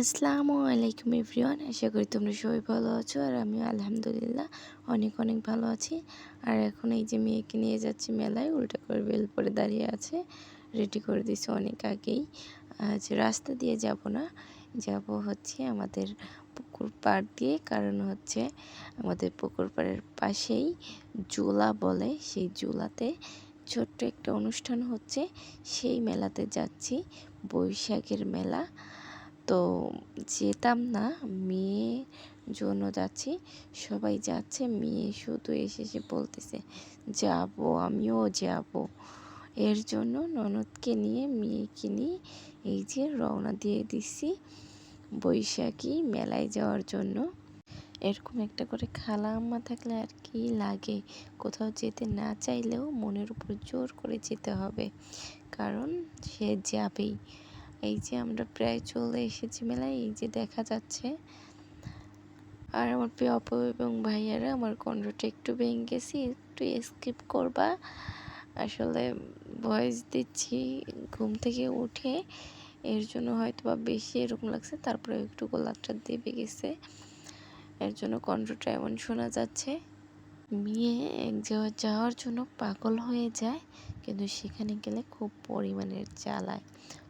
আসসালামু আলাইকুম এভরিওয়ান, আশা করি তোমরা সবাই ভালো আছো আর আমিও আলহামদুলিল্লাহ অনেক অনেক ভালো আছি। আর এখন এই যে মেয়েকে নিয়ে যাচ্ছি মেলায়, উল্টা করে বেল পরে দাঁড়িয়ে আছে রেডি করে দিয়েছে অনেক আগেই। আজ রাস্তা দিয়ে যাব না, যাব হচ্ছে আমাদের পুকুর পাড় দিয়ে, কারণ হচ্ছে আমাদের পুকুর পাড়ের পাশেই জোলা বলে, সেই জোলাতে ছোট্ট একটা অনুষ্ঠান হচ্ছে, সেই মেলাতে যাচ্ছি, বৈশাখের মেলা। তো যেতাম না, মেয়ে জন্য যাচ্ছি, সবাই যাচ্ছে, মেয়ে শুধু এসে এসে বলতেছে, যাব, আমিও যাব। এর জন্য ননদকে নিয়ে, মেয়েকে নিয়ে এই যে রওনা দিয়ে দিচ্ছি বৈশাখী মেলায় যাওয়ার জন্য। এরকম একটা করে খালা আম্মা থাকলে আর কি লাগে, কোথাও যেতে না চাইলেও মনের উপর জোর করে যেতে হবে, কারণ সে যাবেই। এই যে আমরা প্রায় চলে এসেছি মেলায়, এই যে দেখা যাচ্ছে। আর আমার প্রিয় অপু এবং ভাইয়ারা, আমার কণ্ঠটা একটু ভেঙে গেছি, একটু স্কিপ করবা। আসলে ভয়েস দিচ্ছি ঘুম থেকে উঠে, এর জন্য হয়তো বা বেশি এরকম লাগছে তারপরে একটু গোলাপটা দেবে গেছে। এর জন্য কণ্ঠটা এমন শোনা যাচ্ছে, মেয়ে এক জায়গায় যাওয়ার জন্য পাগল হয়ে যায়, কিন্তু সেখানে গেলে খুব পরিমাণের জ্বালায়।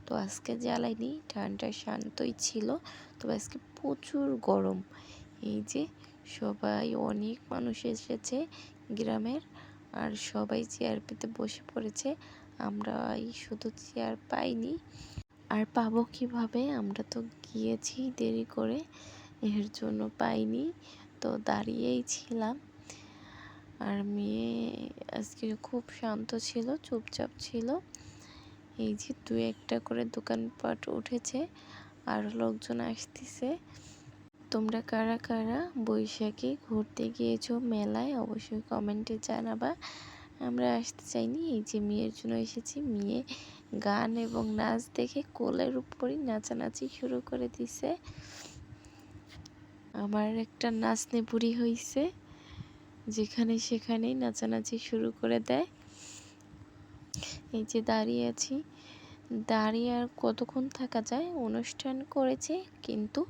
তো আজকে জ্বালাইনি ঠান্ডা শান্তই ছিল। তবে আজকে প্রচুর গরম। এই যে সবাই, অনেক মানুষ এসেছে গ্রামের আর সবাই চেয়ার পেতে বসে পড়েছে। আমরা এই শুধু চেয়ার পাইনি। আর পাবো কীভাবে? আমরা তো গিয়েছি দেরি করে, এর জন্য পাইনি। তো দাঁড়িয়েই ছিলাম। আর মেয়ে আজকে খুব শান্ত ছিল, চুপচাপ ছিল। এই যে দু একটা করে দোকানপাট উঠেছে আর লোকজন আসতেছে। তোমরা কারা কারা বৈশাখে ঘুরতে গিয়েছো মেলায় অবশ্যই কমেন্টে জানাবা। আমরা আসতে চাইনি, এই যে মেয়ের জন্য এসেছি। মেয়ে গান এবং নাচ দেখে কোলের উপরই নাচানাচি শুরু করে দিছে। আমার একটা নাচনে বুড়ি হয়েছে যেখানে সেখানেই নাচানাচি শুরু করে দেয়। এই যে দাঁড়িয়ে আছি। দাঁড়িয়ে আর কতক্ষণ থাকা যায়? অনুষ্ঠান করেছে, কিন্তু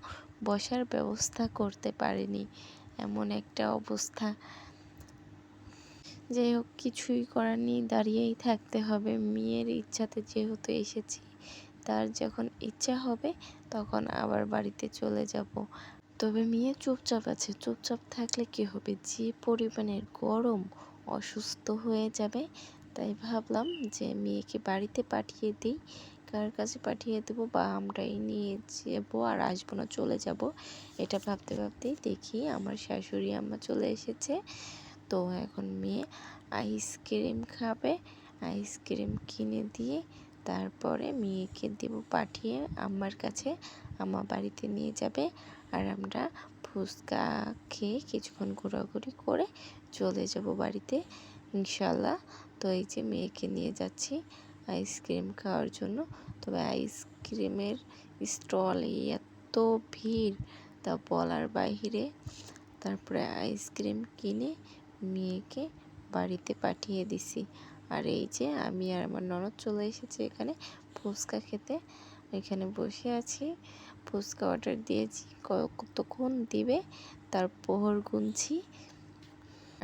বসার ব্যবস্থা করতে পারেনি। এমন একটা অবস্থা। যাই হোক, কিছুই করার নেই, দাঁড়িয়েই থাকতে হবে। মেয়ের ইচ্ছাতে যেহেতু এসেছি, তার যখন ইচ্ছা হবে, তখন আবার বাড়িতে চলে যাব। তবে মেয়ে চুপচাপ আছে। চুপচাপ থাকলে কি হবে? যে পরিমাণের গরম অসুস্থ হয়ে যাবে তাই ভাবলাম যে মেয়েকে বাড়িতে পাঠিয়ে দিই। কার কাছে পাঠিয়ে দেবো বা আমরাই নিয়ে যাব আর আসব না, চলে যাব? এটা ভাবতে ভাবতেই দেখি আমার শাশুড়ি আম্মা চলে এসেছে। তো এখন মেয়ে আইসক্রিম খাবে। আইসক্রিম কিনে দিয়ে তারপরে মেয়েকে দেব পাঠিয়ে আমার কাছে। আমার বাড়িতে নিয়ে যাবে আর আমরা ফুচকা খেয়ে কিছুক্ষণ ঘোরাঘুরি করে চলে যাব বাড়িতে। ইনশাল্লাহ তো এই যে মেয়েকে নিয়ে যাচ্ছি আইসক্রিম খাওয়ার জন্য। তবে আইসক্রিমের স্টলে এত ভিড়, তা বলার বাহিরে। তারপরে আইসক্রিম কিনে মেয়েকে বাড়িতে পাঠিয়ে দিছি। আর এই যে আমি আর আমার ননদ চলে এসেছি এখানে ফুচকা খেতে। এখানে বসে আছি, ফুচকা অর্ডার দিয়েছি। কতক্ষণ দিবে? তার পোহর গুনছি।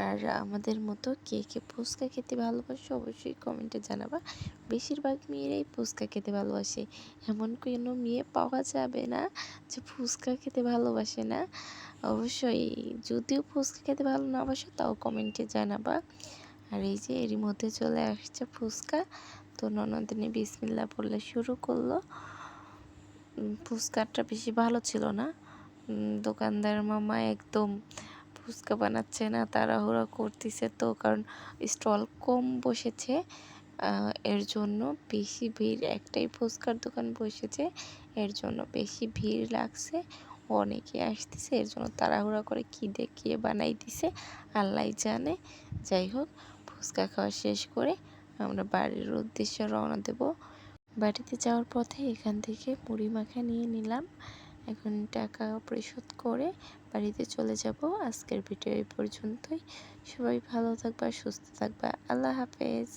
আর আমাদের মতো কে কে ফুচকা খেতে ভালোবাসে অবশ্যই কমেন্টে জানাবা। বেশিরভাগ মেয়েরাই ফুচকা খেতে ভালোবাসে। এমন কোনো মেয়ে পাওয়া যাবে না যে ফুচকা খেতে ভালোবাসে না। অবশ্যই যদিও ফুচকা খেতে ভালো না বাসো তাও কমেন্টে জানাবা। আর এই যে এরই মধ্যে চলে আসছে ফুচকা। তো ননদিনী বিসমিল্লা বললে শুরু করল। ফুচকাটা বেশি ভালো ছিল না। দোকানদার মামা একদম ফুচকা বানাচ্ছে না, তাড়াহুড়া করতেছে তো, কারণ স্টল কম বসেছে। এর জন্য বেশি ভিড়, একটাই ফুচকার দোকান বসেছে, এর জন্য বেশি ভিড় লাগছে। অনেকে আসতেছে, এর জন্য তাড়াহুড়া করে কি দেখিয়ে বানাই দিছে, আল্লাহ জানে। যাই হোক, ফুচকা খাওয়া শেষ করে আমরা বাড়ির উদ্দেশ্যে রওনা দেব। বাড়িতে যাওয়ার পথে এখান থেকে মুড়ি মাখা নিয়ে নিলাম। এখন টাকা পরিশোধ করে বাড়িতে চলে যাব। আজকের ভিডিও এই পর্যন্তই। সবাই ভালো থাকবা, সুস্থ থাকবা। আল্লাহ হাফেজ।